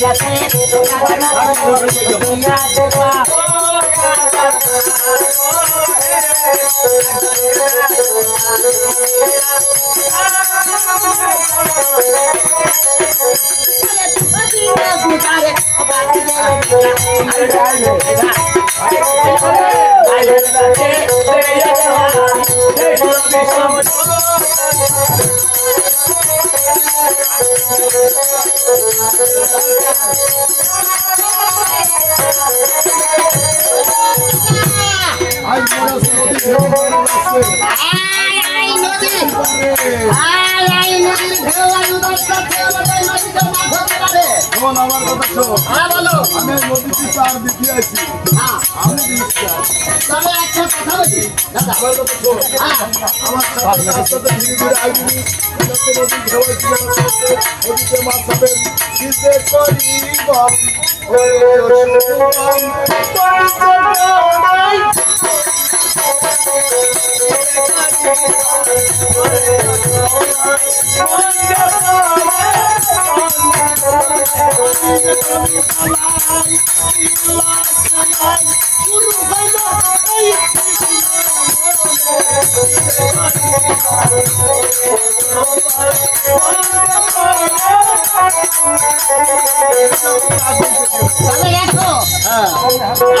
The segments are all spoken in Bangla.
গেছে আয় আয় নদী আয় আয় নদীর ঢেউ আর উদয়টা ঢেউ ওটাই নদীতে মাছ ধরতে পারে শোন আমার কথা শোন। হ্যাঁ বলো। আমি নদীতে চার দিতে আছি। হ্যাঁ। আমি তবে একটা কথা বলি। দাদা। আমার কথা শোন। হ্যাঁ। আমার রাস্তাতে ধীরে ধীরে আইবি যত নদী ঢেউয়াই ছিল নদীতে মাছ হবে কিসে করি বম ওরে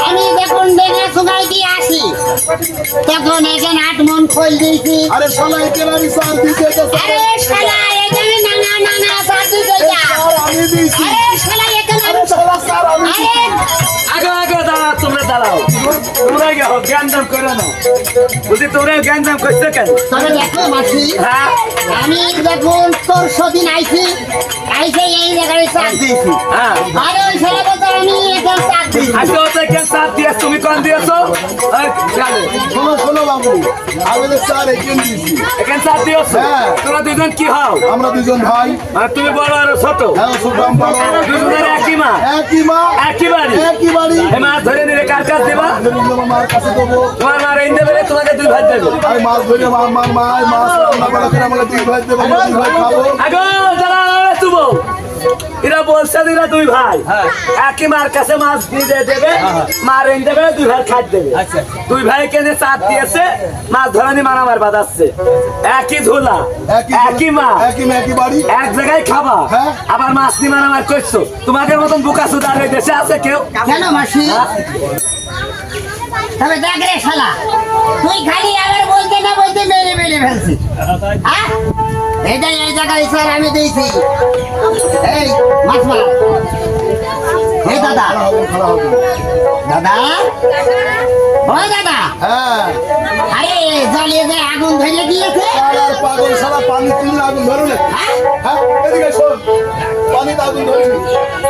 আমি যখন বেগে সুগাই দিয়ে আসি তখন এখানে আট মন খোল দিয়েছি আরে শালা একের আমি দিতে আরে শালা এখানে না না না না সাথে যাইতা স্যার আমি দিয়েছি আরে শালা আরে শালা দাঁড়াও। তোমরা দাঁড়াও তোমরা গে হোক জ্ঞান দাম করো না? বুঝি তোমরা জ্ঞান দাম করছ কেন? তবে দেখো মাসি হ্যাঁ? আমি যখন তোর সদিন আইছি আইসে এই জায়গায় চাপ দিয়েছি। হ্যাঁ। আরে ওই ছেলে বলতে আমি এখন চাপ দিয়েছি। আজকে ওতে জ্ঞান সাথ দিয়েছ তুমি কোন দিয়েছ? ওই, শোনো শোনো বাবু আমি তো চার একেন দিয়েছি। এখানে সাথ দিয়েছ? হ্যাঁ। দুজন কি হও? আমরা দুজন ভাই। মানে তুমি বড় আর ছোট? হ্যাঁ সুঠাম বড়। দুজনের একই মা? একই মা। একই বাড়ি? একই বাড়ি। মাছ ধরে নিলে কার কাছ দিবা? মার কাছে দেবো তোমার মা রেন দেবে তোমাকে দুই ভাই দেবে। আমি মাছ ধরে আমার মার মাছ রান্না করে আমাকে দুই ভাই দেবো দুই ভাই খাব। আগো দাঁড়া তুবো এরা বলছে এরা দুই ভাই। একই মার কাছে মাছ দিয়ে দেবে মা রেন দেবে দুই ভাই খাট দেবে। দুই ভাই কেনে চাপ দিয়েছে মাছ ধরানি মারামার বাঁধাচ্ছে। একই ঝোলা একই মা। এক জায়গায় খাবা। হ্যাঁ। আবার মাছ নিয়ে মারামার করছ। তোমাদের মতন বুকা সুদার দেশে আছে কেউ? কেন মাসি? তবে দেখ রে শালা। তুই খালি আবার বলতে না বলতে মেরে মেরে ফেলছি হ্যাঁ এইটা এই জায়গায় স্যার আমি দিয়েছি। এই মাছ মার। এই দাদা। দাদা? ও দাদা। হ্যাঁ। আরে জলে যে আগুন ধরে পাগল সারা পানি আগুন ধরুন হ্যাঁ? হ্যাঁ এদিকে শোন। পানিতে আগুন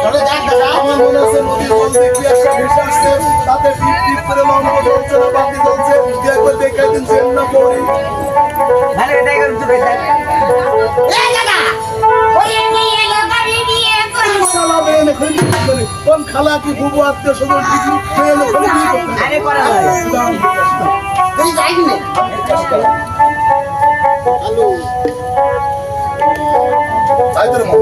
তবে দেখ দাদা। আমার মনে আছে নদীর জল দেখি একটা ভেসে আসছে। তাতে টিপ টিপ করে লম্বা কোন খালা কি বুবু আত্মীয় স্বজন কি কি মেয়ে এখানে কি করে? আরে করা তুই যাইবি না তাই তোর মা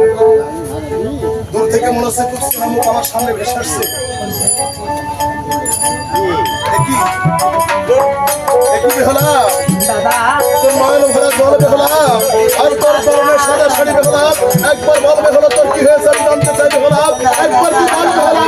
দূর থেকে মনে হচ্ছে খুব সিনেমা আমার সামনে ভেসে আসছে দেখি হলা দাদা তোর নয়ন ভরা জল বেহলা আর তোর বেহলা একবার বলবে হলো তোর কি হয়েছে জানতে চাই বেহলা একবার তুই হলা?